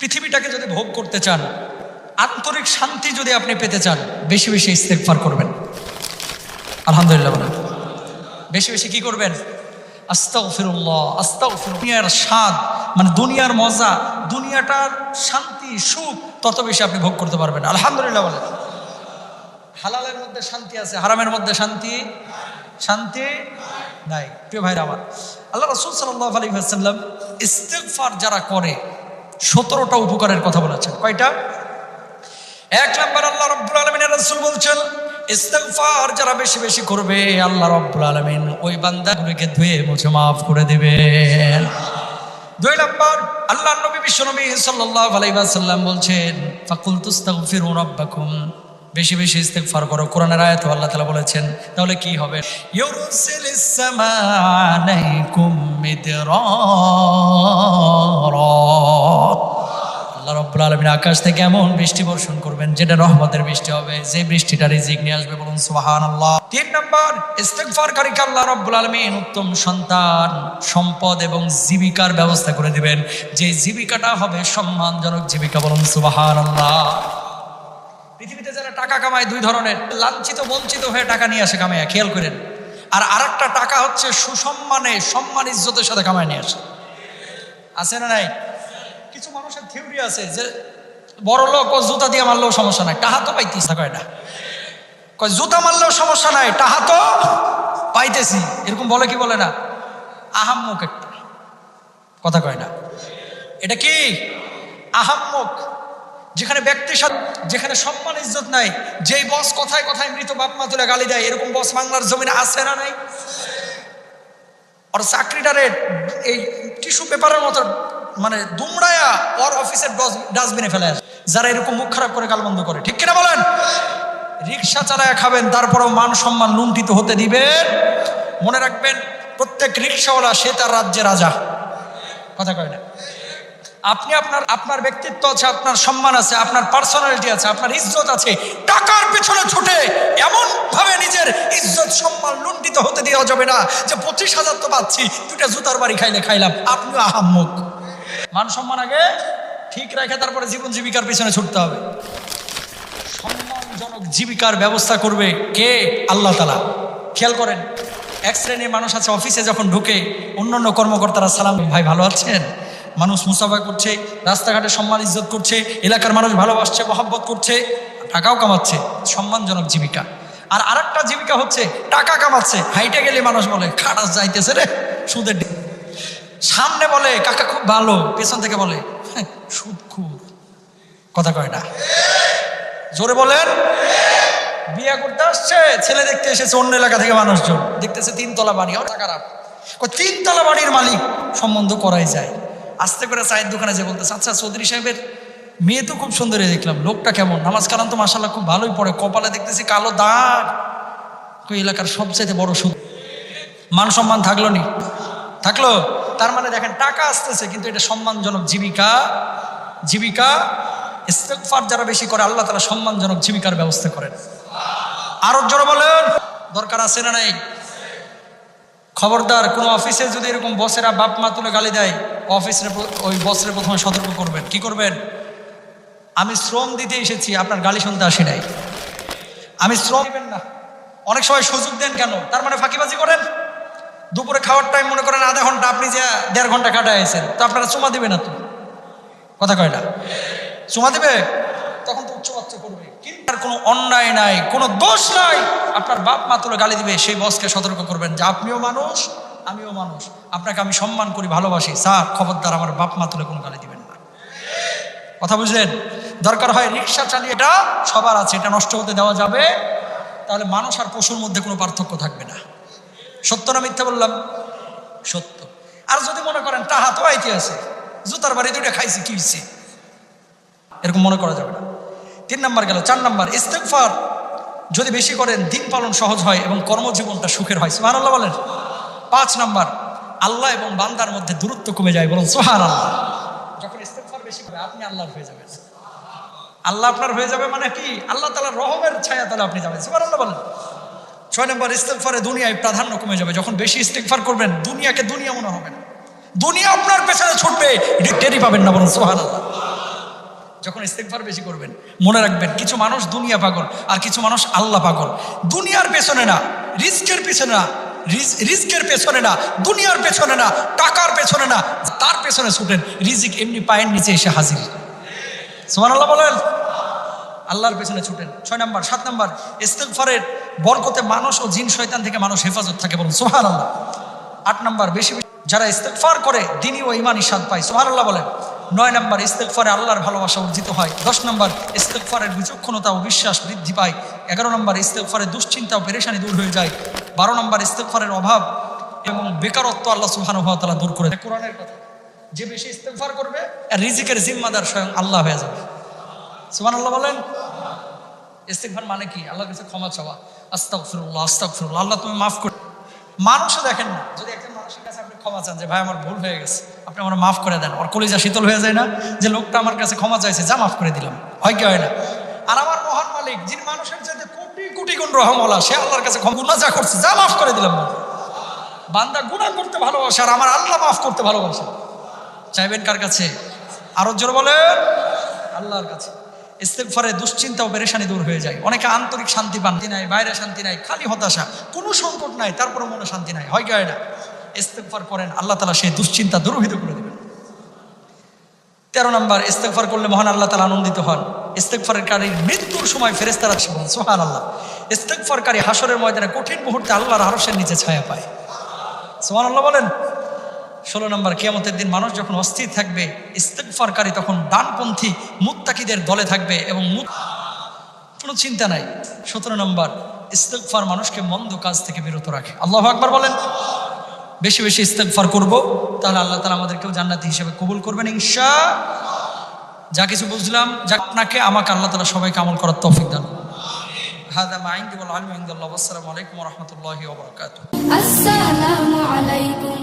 পৃথিবীটাকে যদি ভোগ করতে চান, আন্তরিক শান্তি যদি আপনি পেতে চান, বেশি বেশি ইস্তেকফার করবেন। আলহামদুলিল্লাহ বলেন। বেশি বেশি কি করবেন? আস্তাগফিরুল্লাহ আস্তাগফিরুল্লাহ। দুনিয়ার স্বাদ মানে দুনিয়ার মজা, দুনিয়াটার শান্তি, সুখ, তত বেশি আপনি ভোগ করতে পারবেন। আলহামদুলিল্লাহ বলেন। হালালের মধ্যে শান্তি আছে, হারামের মধ্যে শান্তি? শান্তি নাই। প্রিয় ভাইরা আমার, আল্লাহ রসুল সাল্লাহ আলী সাল্লাম ইস্তেকফার যারা করে সতেরোটা উপকারের কথা বলেছেন। কয়টা? এক নম্বর আল্লাহ রব্বুল আলমিনের রসুল বলছেন, ইস্তেগফার যারা বেশি বেশি করবে, আল্লাহ রব্বুল আলমিন ওই বান্দাগুলিকে ধুয়ে মুছে মাফ করে দিবেন দুই নম্বর, আল্লাহ নবী বিশ্ব নবী সাল্লাল্লাহু আলাইহি ওয়াসাল্লাম বলছেন ফাকুল তুস্তাগফিরু রাব্বাকুম। বেশি বেশি ইস্তেগফার করো। কোরআনের আয়াত আল্লাহ তাআলা বলেছেন, তাহলে কি হবে? ইউরসিলিস সামা আলাইকুম মিদরারা। আল্লাহ রব্বুল আলমিন আকাশ থেকে এমন বৃষ্টি বর্ষণ করবেন যেটা রহমতের বৃষ্টি হবে। যে বৃষ্টিটা রিজিক নিয়ে আসবে, বলুন সুবাহান আল্লাহ তিন নম্বর ইস্তেগফারকারীকে আল্লাহ রব্বুল আলমিন উত্তম সন্তান, সম্পদ এবং জীবিকার ব্যবস্থা করে দিবেন। যে জীবিকাটা হবে সম্মানজনক জীবিকা, বলুন সুবাহান আল্লাহ পৃথিবীতে যারা টাকা কামায় দুই ধরনের, লাঞ্ছিত, বঞ্চিত হয়ে টাকা নিয়ে আসে কামায় খেয়াল করেন। আর আরেকটা টাকা হচ্ছে সুসম্মানে, সম্মান ইজ্জতের সাথে কামায় নিয়ে আসে। আছে না নাই? মানুষের আছে যে বড় লোক, ও জুতা দিয়ে মারলেও সমস্যা নাই। টাহা তো পাইতেছি, কয় না? কয়, জুতা মারলেও সমস্যা নাই, টাহা তো পাইতেছি। এরকম বলে কি বলে না? আহাম্মুক একটা। কথা কয় না? এটা কি? আহাম্মুক। যেখানে ব্যক্তির সাথে যেখানে সম্মান, ইজ্জত নাই, যেই বস কথায় কথায় মৃত বাপ মা তুলে গালি দেয়, এরকম বস বাংলার জমিনে আছে না নাই? ওর চাকরিটারে এই টিস্যু পেপারের মতো মানে দুমড়ায়া ওর অফিসের ডাস্টবিনে ফেলে আসে। যারা এরকম মুখ খারাপ করে গালবন্ধ করে, ঠিক কিনা বলেন? রিক্সা চালায়া খাবেন, তারপরেও মান সম্মান লুণ্ঠিত হতে দিবেন। মনে রাখবেন, প্রত্যেক রিক্সাওয়ালা সে তার রাজ্যে রাজা। কথা কয় না। আপনি আপনার আপনার ব্যক্তিত্ব আছে, আপনার সম্মান আছে, আপনার পার্সোনালিটি আছে, আপনার ইজ্জত আছে, টাকার পেছনে ছুটে এমন ভাবে নিজের ইজ্জত সম্মান লুণ্ঠিত হতে দেওয়া যাবে না যে পঁচিশ হাজার তো পাচ্ছি দুটা জুতার বাড়ি খাইলে খাইলাম। আপনিও আহাম্মুক। মান সম্মান আগে ঠিক রেখে তারপরে জীবন জীবিকার পেছনে ছুটতে হবে। সম্মানজনক জীবিকার ব্যবস্থা করবে কে? আল্লাহ তালা খেয়াল করেন, এক শ্রেণির মানুষ আছে, অফিসে যখন ঢুকে অন্যান্য কর্মকর্তারা, সালাম, ভাই, ভালো আছেন? মানুষ মুসাফা করছে, রাস্তাঘাটে সম্মান ইজ্জত করছে, এলাকার মানুষ ভালোবাসছে, মহব্বত করছে, টাকাও কামাচ্ছে, সম্মানজনক জীবিকা। আর আরেকটা জীবিকা হচ্ছে, টাকা কামাচ্ছে। হাইটে গেলে মানুষ বলে, খাটাস যাইতেছে রে, সুদের সামনে বলে কাকা খুব ভালো। পেছন থেকে বলে "হ্যাঁ, সুদ খুব। কথা কয় না। জোরে বলেন বিয়ে করতে আসছে ছেলে দেখতে এসেছে অন্য এলাকা থেকে মানুষজন। দেখতেছে তিনতলা বাড়ি ওটা খারাপ। তিনতলা বাড়ির মালিক সম্বন্ধ করাই যায়। আস্তে করে চায়ের দোকানে যে বলতেছে আচ্ছা চৌধুরী সাহেবের মেয়ে তো খুব সুন্দরই দেখলাম। লোকটা কেমন? নামাজ কালাম তো মাসাল্লাহ খুব ভালোই পড়ে। কপালে দেখতেছি কালো দাগ। কই এলাকার সবচাইতে বড় সুদ। মান সম্মান থাকল নি? থাকল? তার মানে দেখেন, টাকা আসতেছে, কিন্তু এটা সম্মানজনক জীবিকা। জীবিকা ইস্তেকফার যারা বেশি করে, আল্লাহ তারা সম্মানজনক জীবিকার ব্যবস্থা করেন। আরও জোরে বলেন, দরকার আছে না নাই? খবরদার, কোনো অফিসে যদি এরকম বসেরা বাপ মা তুলে গালি দেয়, অফিসের ওই বসের প্রথমে সতর্ক করবেন। কি করবেন? আমি শ্রম দিতে এসেছি, আপনার গালি শুনতে আসি নাই। আমি শ্রম দিবেন না। অনেক সময় সুযোগ দেন কেন? তার মানে ফাঁকিবাজি করেন? দুপুরে খাওয়ার টাইম মনে করেন আধা ঘণ্টা, আপনি যে দেড় ঘণ্টা কাটাইছেন তো আপনারা চুমা দিবে না তো? কথা কয় না। চুমা দেবে? তখন তো উচ্চ বাচ্চা করবে কিন্তু কোনো অন্যায় নাই, কোনো দোষ নাই। আপনার বাপ মা তুলে গালি দিবে, সেই বসকে সতর্ক করবেন যে, আপনিও মানুষ, আমিও মানুষ। আপনাকে আমি সম্মান করি, ভালোবাসি। স্যার, খবরদার, আমার বাপ মা তুলে কোনো গালি দিবেন না। কথা বুঝলেন? দরকার হয় রিক্সা চালিয়ে এটা সবার আছে, এটা নষ্ট হতে দেওয়া যাবে। তাহলে মানুষ আর পশুর মধ্যে কোনো পার্থক্য থাকবে না। সত্য না মিথ্যা বললাম? সত্য। আর যদি মনে করেন, তো আইতে আছে? জুতার বাড়ি দুইটা খাইছি, কি হয়েছে এরকম মনে করা যাবে না। তিন নাম্বার গেল, চার নাম্বার ইস্তেকফার যদি বেশি করেন, দিন পালন সহজ হয় এবং কর্মজীবনটা সুখের হয়। সুহান আল্লাহ বলেন। পাঁচ নাম্বার, আল্লাহ এবং বান্দার মধ্যে দূরত্ব কমে যায় বলুন সোহান আল্লাহ যখন ইস্তেকফার বেশি করে, আপনি আল্লাহর হয়ে যাবেন। আল্লাহ আপনার হয়ে যাবে মানে কি? আল্লাহ তালা রহমের ছায়া তাহলে আপনি যাবেন। সুহান আল্লাহ বলেন। ছয় নম্বর ইস্তেকফারে দুনিয়ায় প্রাধান্য কমে যাবে। যখন বেশি ইস্তেকফার করবেন, দুনিয়াকে দুনিয়া মনে হবে না। দুনিয়া আপনার পেছনে ছুটবে টেরি পাবেন না বলুন সোহান যখন ইস্তেকফার বেশি করবেন, মনে রাখবেন, কিছু মানুষ দুনিয়া পাগল, আর কিছু মানুষ আল্লাহ পাগল। দুনিয়ার পেছনে না রিস্কের পেছনে না রিস্কের পেছনে না, দুনিয়ার পেছনে না, টাকার পেছনে না, তার পেছনে ছুটেন, রিজিক এমনি পায়ের নিচে এসে হাজির। সোহান আল্লাহ বলেন। আল্লাহর পেছনে ছুটেন। ছয় নাম্বার, সাত নাম্বার ইস্তেকফারের বরকতে মানুষ ও জিন শয়তান থেকে মানুষ হেফাজত থাকে বলুন সোহান আল্লাহ আট নাম্বার, বেশি যারা ইস্তেকফার করে, দিনই ও ইমানই স্বাদ পায় সোহান আল্লাহ বলেন। নয় নাম্বার ইস্তেকফারে আল্লাহর ভালোবাসা অর্জিত হয়। দশ নম্বর ইস্তেকফারের বিচক্ষণতা ও বিশ্বাস বৃদ্ধি পায়। এগারো নম্বর ইস্তেকফারের দুশ্চিন্তা ও পেরেশানি দূর হয়ে যায়। বারো নম্বর ইস্তেকফারের অভাব এবং বেকারত্ব আল্লাহ তাআলা দূর করে। কোরআনের কথা, যে বেশি ইস্তেকফার করবে, রিজিকের জিম্মাদার স্বয়ং আল্লাহ হয়ে যাবে। সুবহানাল্লাহ বলেন? ইস্তেকফার মানে কি? আল্লাহর কাছে ক্ষমা চাওয়া। আস্তাগফিরুল্লাহ আস্তাগফিরুল্লাহ। আল্লাহ তুমি মাফ করে মানুষও দেখেন না। যদি একজন মানুষের কাছে আপনি ক্ষমা চান যে, ভাই, আমার ভুল হয়ে গেছে। আপনি আমার মাফ করে দেন। ওর কলিজা শীতল হয়ে যায় না। যে লোকটা আমার কাছে ক্ষমা চাইছে, যা মাফ করে দিলাম। হয় কি হয় না? আর আমার মহান মালিক, যিনি মানুষের চাইতে কোটি কোটি গুণ রহমলা সে আল্লাহর কাছে গুণা যা করছে, যা মাফ করে দিলাম। বান্দা গুণা করতে ভালোবাসে আর আমার আল্লাহ মাফ করতে ভালোবাসে। চাইবেন কার কাছে? আরও জোর বলেন। আল্লাহর কাছে। ইস্তেগফারে দুশ্চিন্তা ও পেরেশানি দূর হয়ে যায়। অনেকে আন্তরিক শান্তি পান নাই, বাইরে শান্তি নাই, খালি হতাশা, কোনো সংকট নাই তারপরে মনে শান্তি নাই, হয় কি না? ইস্তেগফার করেন, আল্লাহ তালা সেই দুশ্চিন্তা দূরভূত করে দেবেন। তেরো নম্বর ইস্তেগফার করলে মহান আল্লাহ তালা আনন্দিত হন। ইস্তেগফারের কারী মৃত্যুর সময় ফেরেস্তারা সোহান আল্লাহ ইস্তেগফারকারী হাসরের ময়দানে কঠিন মুহূর্তে আল্লাহর আরশের নিচে ছায়া পায়। সোহান আল্লাহ বলেন ষোলো নম্বর কিয়ামতের দিন মানুষ যখন অস্থির থাকবে ইস্তেকফারকারী তখন ডানপন্থী মুত্তাকিদের দলে থাকবে এবং মুত কোনো চিন্তা নাই সতেরো নম্বর ইস্তেকফার মানুষকে মন্দ কাজ থেকে বিরত রাখে আল্লাহ আকবার বলেন বেশি বেশি ইস্তেকফার করব তাহলে আল্লাহ তালা আমাদেরকেও জান্নাতি হিসেবে কবুল করবেন ইনশা যা কিছু বুঝলাম যা আপনাকে আমাকে আল্লাহ তালা সবাইকে আমল করার তৌফিক দান هذا ما عندي والعلم عند الله والسلام عليكم ورحمة الله وبركاته السلام عليكم